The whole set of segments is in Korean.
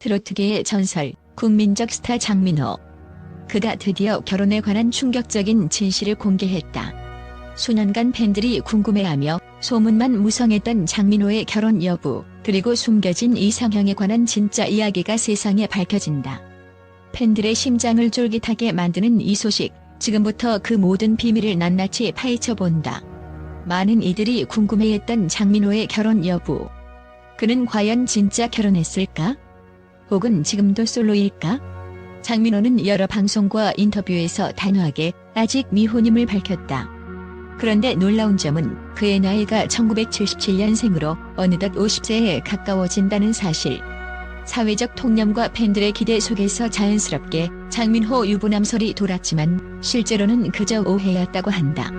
트로트계의 전설, 국민적 스타 장민호. 그가 드디어 결혼에 관한 충격적인 진실을 공개했다. 수년간 팬들이 궁금해하며 소문만 무성했던 장민호의 결혼 여부, 그리고 숨겨진 이상형에 관한 진짜 이야기가 세상에 밝혀진다. 팬들의 심장을 쫄깃하게 만드는 이 소식, 지금부터 그 모든 비밀을 낱낱이 파헤쳐 본다. 많은 이들이 궁금해했던 장민호의 결혼 여부. 그는 과연 진짜 결혼했을까? 혹은 지금도 솔로일까? 장민호는 여러 방송과 인터뷰에서 단호하게 아직 미혼임을 밝혔다. 그런데 놀라운 점은 그의 나이가 1977년생으로 어느덧 50세에 가까워진다는 사실. 사회적 통념과 팬들의 기대 속에서 자연스럽게 장민호 유부남설이 돌았지만 실제로는 그저 오해였다고 한다.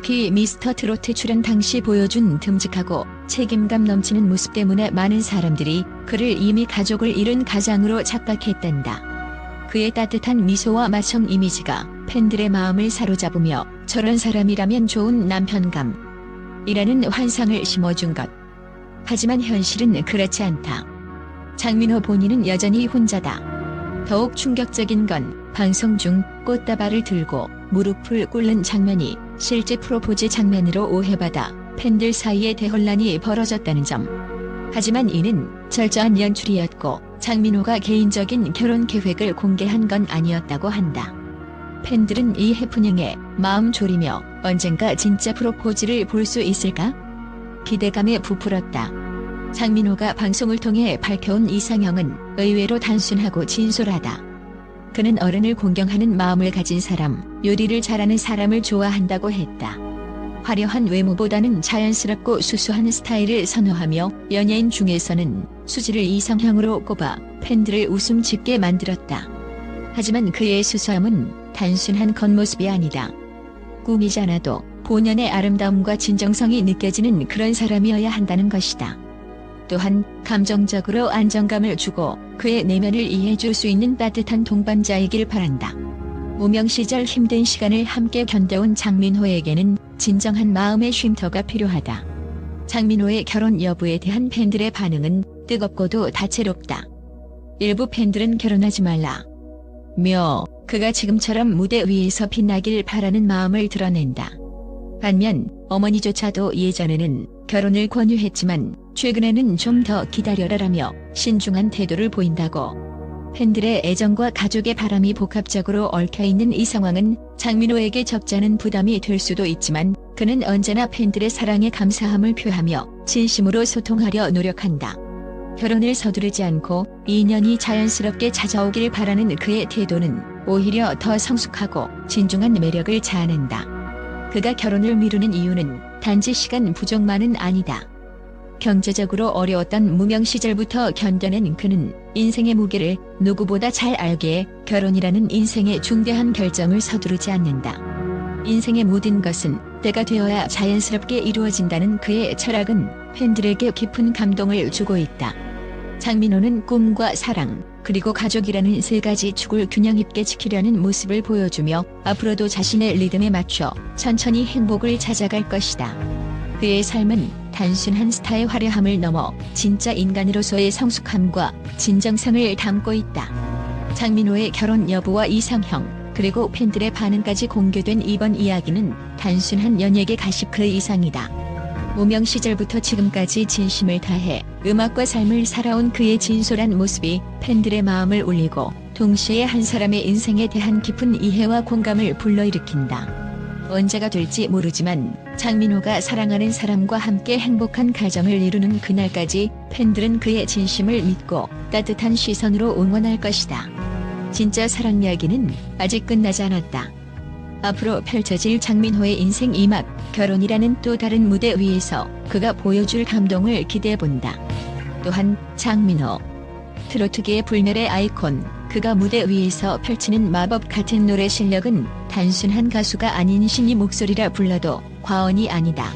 특히 미스터 트로트 출연 당시 보여준 듬직하고 책임감 넘치는 모습 때문에 많은 사람들이 그를 이미 가족을 잃은 가장으로 착각했단다. 그의 따뜻한 미소와 마청 이미지가 팬들의 마음을 사로잡으며 저런 사람이라면 좋은 남편감. 이라는 환상을 심어준 것. 하지만 현실은 그렇지 않다. 장민호 본인은 여전히 혼자다. 더욱 충격적인 건 방송 중 꽃다발을 들고 무릎을 꿇는 장면이 실제 프로포즈 장면으로 오해받아 팬들 사이에 대혼란이 벌어졌다는 점. 하지만 이는 철저한 연출이었고 장민호가 개인적인 결혼 계획을 공개한 건 아니었다고 한다. 팬들은 이 해프닝에 마음 졸이며 언젠가 진짜 프로포즈를 볼 수 있을까? 기대감에 부풀었다. 장민호가 방송을 통해 밝혀온 이상형은 의외로 단순하고 진솔하다. 그는 어른을 공경하는 마음을 가진 사람, 요리를 잘하는 사람을 좋아한다고 했다. 화려한 외모보다는 자연스럽고 수수한 스타일을 선호하며 연예인 중에서는 수지를 이상형으로 꼽아 팬들을 웃음 짓게 만들었다. 하지만 그의 수수함은 단순한 겉모습이 아니다. 꾸미지 않아도 본연의 아름다움과 진정성이 느껴지는 그런 사람이어야 한다는 것이다. 또한 감정적으로 안정감을 주고 그의 내면을 이해해줄 수 있는 따뜻한 동반자이길 바란다. 무명 시절 힘든 시간을 함께 견뎌온 장민호에게는 진정한 마음의 쉼터가 필요하다. 장민호의 결혼 여부에 대한 팬들의 반응은 뜨겁고도 다채롭다. 일부 팬들은 결혼하지 말라. 며 그가 지금처럼 무대 위에서 빛나길 바라는 마음을 드러낸다. 반면 어머니조차도 예전에는 결혼을 권유했지만 최근에는 좀 더 기다려라라며 신중한 태도를 보인다고. 팬들의 애정과 가족의 바람이 복합적으로 얽혀있는 이 상황은 장민호에게 적잖은 부담이 될 수도 있지만 그는 언제나 팬들의 사랑에 감사함을 표하며 진심으로 소통하려 노력한다. 결혼을 서두르지 않고 인연이 자연스럽게 찾아오길 바라는 그의 태도는 오히려 더 성숙하고 진중한 매력을 자아낸다. 그가 결혼을 미루는 이유는 단지 시간 부족만은 아니다. 경제적으로 어려웠던 무명 시절부터 견뎌낸 그는 인생의 무게를 누구보다 잘 알기에 결혼이라는 인생의 중대한 결정을 서두르지 않는다. 인생의 모든 것은 때가 되어야 자연스럽게 이루어진다는 그의 철학은 팬들에게 깊은 감동을 주고 있다. 장민호는 꿈과 사랑, 그리고 가족이라는 세 가지 축을 균형 있게 지키려는 모습을 보여주며 앞으로도 자신의 리듬에 맞춰 천천히 행복을 찾아갈 것이다. 그의 삶은 단순한 스타의 화려함을 넘어 진짜 인간으로서의 성숙함과 진정성을 담고 있다. 장민호의 결혼 여부와 이상형, 그리고 팬들의 반응까지 공개된 이번 이야기는 단순한 연예계 가십 그 이상이다. 무명 시절부터 지금까지 진심을 다해 음악과 삶을 살아온 그의 진솔한 모습이 팬들의 마음을 울리고 동시에 한 사람의 인생에 대한 깊은 이해와 공감을 불러일으킨다. 언제가 될지 모르지만 장민호가 사랑하는 사람과 함께 행복한 가정을 이루는 그날까지 팬들은 그의 진심을 믿고 따뜻한 시선으로 응원할 것이다. 진짜 사랑 이야기는 아직 끝나지 않았다. 앞으로 펼쳐질 장민호의 인생 이막 결혼이라는 또 다른 무대 위에서 그가 보여줄 감동을 기대해본다. 또한 장민호 트로트계의 불멸의 아이콘 그가 무대 위에서 펼치는 마법 같은 노래 실력은 단순한 가수가 아닌 신이 목소리라 불러도 과언이 아니다.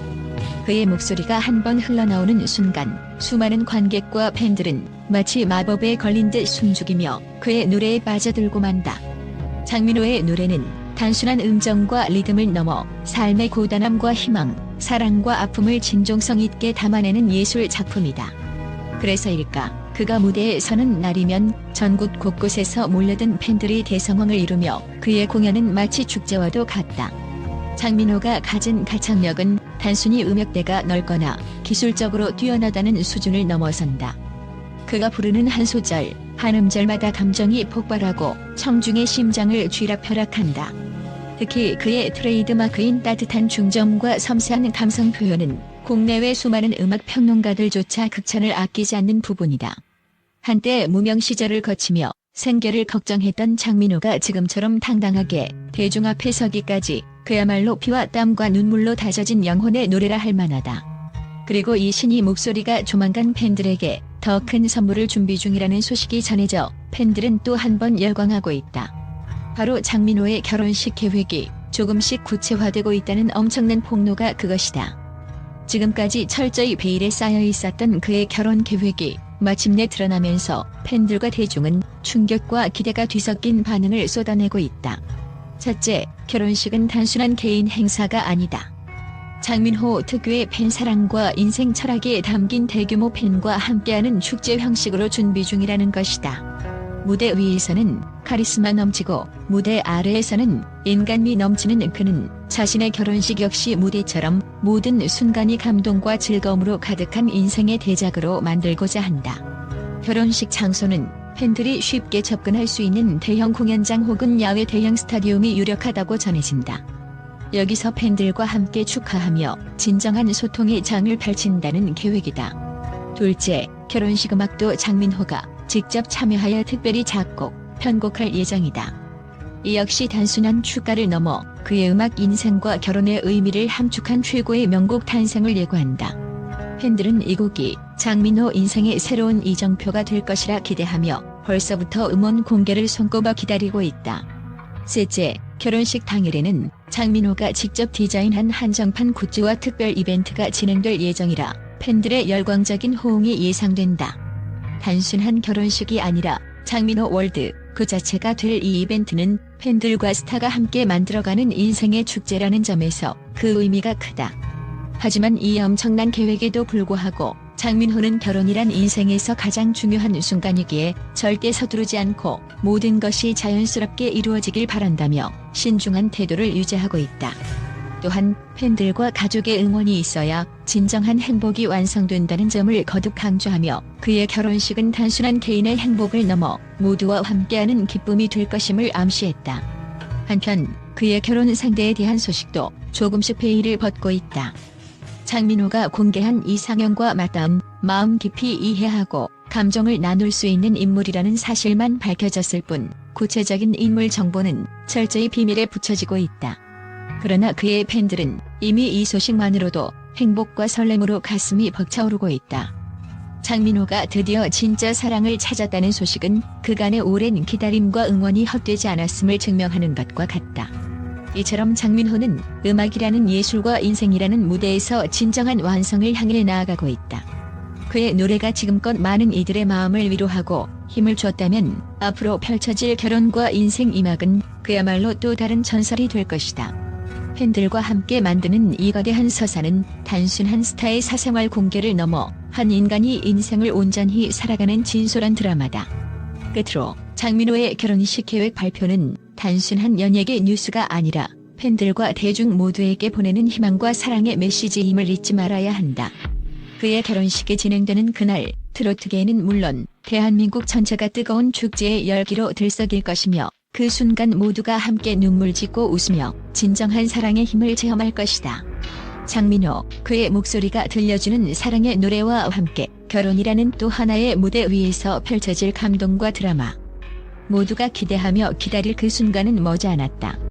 그의 목소리가 한 번 흘러나오는 순간 수많은 관객과 팬들은 마치 마법에 걸린 듯 숨죽이며 그의 노래에 빠져들고 만다. 장민호의 노래는 단순한 음정과 리듬을 넘어 삶의 고단함과 희망, 사랑과 아픔을 진정성 있게 담아내는 예술 작품이다. 그래서일까 그가 무대에 서는 날이면 전국 곳곳에서 몰려든 팬들이 대성황을 이루며 그의 공연은 마치 축제와도 같다. 장민호가 가진 가창력은 단순히 음역대가 넓거나 기술적으로 뛰어나다는 수준을 넘어선다. 그가 부르는 한 소절, 한 음절마다 감정이 폭발하고 청중의 심장을 쥐락펴락한다. 특히 그의 트레이드마크인 따뜻한 중점과 섬세한 감성 표현은 국내외 수많은 음악 평론가들조차 극찬을 아끼지 않는 부분이다. 한때 무명 시절을 거치며 생계를 걱정했던 장민호가 지금처럼 당당하게 대중 앞에 서기까지 그야말로 피와 땀과 눈물로 다져진 영혼의 노래라 할 만하다. 그리고 이 신이 목소리가 조만간 팬들에게 더 큰 선물을 준비 중이라는 소식이 전해져 팬들은 또 한 번 열광하고 있다. 바로 장민호의 결혼식 계획이 조금씩 구체화되고 있다는 엄청난 폭로가 그것이다. 지금까지 철저히 베일에 쌓여 있었던 그의 결혼 계획이 마침내 드러나면서 팬들과 대중은 충격과 기대가 뒤섞인 반응을 쏟아내고 있다. 첫째, 결혼식은 단순한 개인 행사가 아니다. 장민호 특유의 팬 사랑과 인생 철학에 담긴 대규모 팬과 함께하는 축제 형식으로 준비 중이라는 것이다. 무대 위에서는 카리스마 넘치고 무대 아래에서는 인간미 넘치는 그는 자신의 결혼식 역시 무대처럼 모든 순간이 감동과 즐거움으로 가득한 인생의 대작으로 만들고자 한다. 결혼식 장소는 팬들이 쉽게 접근할 수 있는 대형 공연장 혹은 야외 대형 스타디움이 유력하다고 전해진다. 여기서 팬들과 함께 축하하며 진정한 소통의 장을 펼친다는 계획이다. 둘째, 결혼식 음악도 장민호가 직접 참여하여 특별히 작곡, 편곡할 예정이다. 이 역시 단순한 축가를 넘어 그의 음악 인생과 결혼의 의미를 함축한 최고의 명곡 탄생을 예고한다. 팬들은 이 곡이 장민호 인생의 새로운 이정표가 될 것이라 기대하며 벌써부터 음원 공개를 손꼽아 기다리고 있다. 셋째, 결혼식 당일에는 장민호가 직접 디자인한 한정판 굿즈와 특별 이벤트가 진행될 예정이라 팬들의 열광적인 호응이 예상된다. 단순한 결혼식이 아니라 장민호 월드 그 자체가 될 이 이벤트는 팬들과 스타가 함께 만들어가는 인생의 축제라는 점에서 그 의미가 크다. 하지만 이 엄청난 계획에도 불구하고 장민호는 결혼이란 인생에서 가장 중요한 순간이기에 절대 서두르지 않고 모든 것이 자연스럽게 이루어지길 바란다며 신중한 태도를 유지하고 있다. 또한 팬들과 가족의 응원이 있어야 진정한 행복이 완성된다는 점을 거듭 강조하며 그의 결혼식은 단순한 개인의 행복을 넘어 모두와 함께하는 기쁨이 될 것임을 암시했다. 한편 그의 결혼 상대에 대한 소식도 조금씩 베일을 벗고 있다. 장민호가 공개한 이상형과 맞닿음 마음 깊이 이해하고 감정을 나눌 수 있는 인물이라는 사실만 밝혀졌을 뿐 구체적인 인물 정보는 철저히 비밀에 붙여지고 있다. 그러나 그의 팬들은 이미 이 소식만으로도 행복과 설렘으로 가슴이 벅차오르고 있다. 장민호가 드디어 진짜 사랑을 찾았다는 소식은 그간의 오랜 기다림과 응원이 헛되지 않았음을 증명하는 것과 같다. 이처럼 장민호는 음악이라는 예술과 인생이라는 무대에서 진정한 완성을 향해 나아가고 있다. 그의 노래가 지금껏 많은 이들의 마음을 위로하고 힘을 줬다면 앞으로 펼쳐질 결혼과 인생 이막은 그야말로 또 다른 전설이 될 것이다. 팬들과 함께 만드는 이 거대한 서사는 단순한 스타의 사생활 공개를 넘어 한 인간이 인생을 온전히 살아가는 진솔한 드라마다. 끝으로 장민호의 결혼식 계획 발표는 단순한 연예계 뉴스가 아니라 팬들과 대중 모두에게 보내는 희망과 사랑의 메시지임을 잊지 말아야 한다. 그의 결혼식이 진행되는 그날 트로트계는 물론 대한민국 전체가 뜨거운 축제의 열기로 들썩일 것이며 그 순간 모두가 함께 눈물 짓고 웃으며 진정한 사랑의 힘을 체험할 것이다. 장민호, 그의 목소리가 들려주는 사랑의 노래와 함께 결혼이라는 또 하나의 무대 위에서 펼쳐질 감동과 드라마. 모두가 기대하며 기다릴 그 순간은 머지않았다.